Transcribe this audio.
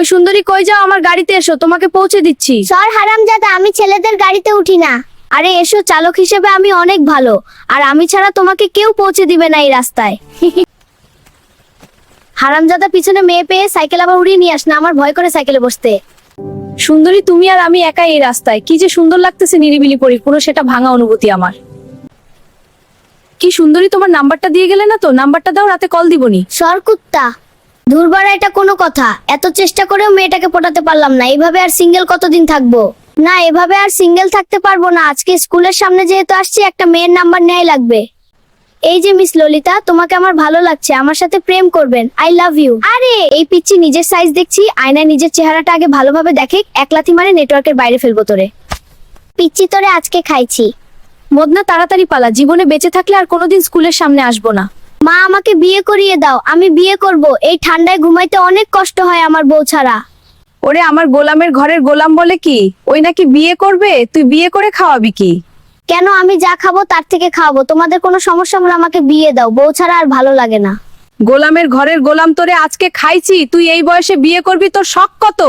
ওই সুন্দরী কই যাও? আমার গাড়িতে এসো তোমাকে পৌঁছে দিচ্ছি। সর হারামজাদা আমি ছেলেদের গাড়িতে উঠি না। আরে এসো চালক হিসেবে আমি অনেক ভালো। আর আমি ছাড়া তোমাকে কেউ পৌঁছে দিবে না এই রাস্তায়। হারামজাদা পিছনে মেয়ে পেয়ে সাইকেল আবার উড়িয়ে নিয়ে আস না আমার ভয় করে সাইকেলে বসতে। সুন্দরী তুমি আর আমি একাই এই রাস্তায়। কি যে সুন্দর লাগতেছে নিরিবিলি পরি পুরো সেটা ভাঙা অনুভূতি আমার। কি সুন্দরী তোমার নাম্বারটা দিয়ে গেলে না তো? নাম্বারটা দাও রাতে কল দিবনি। সর কুত্তা। দুর্বারা এটা কোনো কথা। এত চেষ্টা করেও মেয়েটাকে পটাতে পারলাম না। এইভাবে আর সিঙ্গেল কতদিন থাকব? না, এভাবে আর সিঙ্গেল থাকতে পারব না। আজকে স্কুলের সামনে যেহেতু আসছি, একটা মেয়ের নাম্বার নেয় লাগবে। এই যে মিস ললিতা, তোমাকে আমার ভালো লাগছে। আমার সাথে প্রেম করবেন। আই লাভ ইউ আরে, এই পিচ্ছি নিজের সাইজ দেখছি, আয়নায় নিজের চেহারাটা আগে ভালোভাবে দেখে একলাথি মারে নেটওয়ার্কের বাইরে ফেলব তোরে। পিচ্ছি তোরে আজকে খাইছি। মদনা, তাড়াতাড়ি পালা। জীবনে বেঁচে থাকলে আর কোনোদিন স্কুলের সামনে আসব না। মা আমাকে বিয়ে করিয়ে দাও আমি বিয়ে করব। এই ঠান্ডায় ঘুমাইতে অনেক কষ্ট হয় আমার বউ ছাড়া। ওরে আমার গোলামের ঘরের গোলাম বলে কি? ওই নাকি বিয়ে করবে? তুই বিয়ে করে খাওয়াবি কি? কেন আমি যা খাব তার থেকে খাওয়াবো? তোমাদের কোনো সমস্যা হলে আমাকে বিয়ে দাও বউ ছাড়া আর ভালো লাগে না। গোলামের ঘরের গোলাম তোরে আজকে খাইছি তুই এই বয়সে বিয়ে করবি তোর শখ কত?